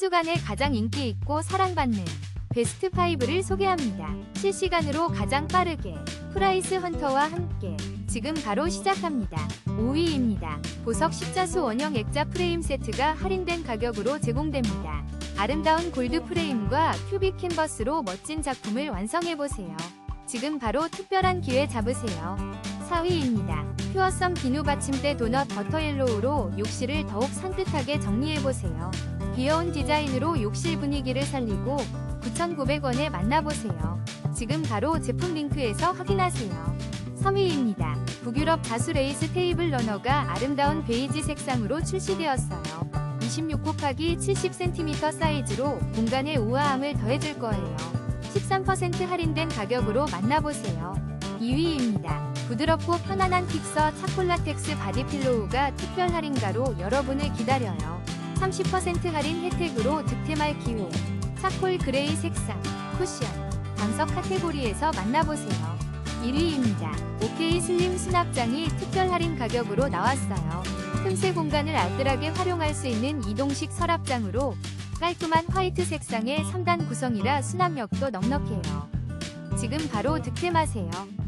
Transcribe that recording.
주간에 가장 인기 있고 사랑받는 베스트 5를 소개합니다. 실시간으로 가장 빠르게 프라이스 헌터와 함께 지금 바로 시작합니다. 5위입니다. 보석 십자수 원형 액자 프레임 세트가 할인된 가격으로 제공됩니다. 아름다운 골드 프레임과 큐빅 캔버스로 멋진 작품을 완성해보세요. 지금 바로 특별한 기회 잡으세요. 4위입니다. 퓨어썸 비누 받침대 도넛 버터 옐로우로 욕실을 더욱 산뜻하게 정리해보세요. 귀여운 디자인으로 욕실 분위기를 살리고 9,900원에 만나보세요. 지금 바로 제품 링크에서 확인하세요. 3위입니다. 북유럽 자수 레이스 테이블 러너가 아름다운 베이지 색상으로 출시되었어요. 26 곱하기 70cm 사이즈로 공간에 우아함을 더해줄 거예요. 13% 할인된 가격으로 만나보세요. 2위입니다. 부드럽고 편안한 픽서 차콜라텍스 바디 필로우가 특별 할인가로 여러분을 기다려요. 30% 할인 혜택으로 득템할 기회. 차콜 그레이 색상, 쿠션, 방석 카테고리에서 만나보세요. 1위입니다. OK 슬림 수납장이 특별 할인 가격으로 나왔어요. 틈새 공간을 알뜰하게 활용할 수 있는 이동식 서랍장으로 깔끔한 화이트 색상의 3단 구성이라 수납력도 넉넉해요. 지금 바로 득템하세요.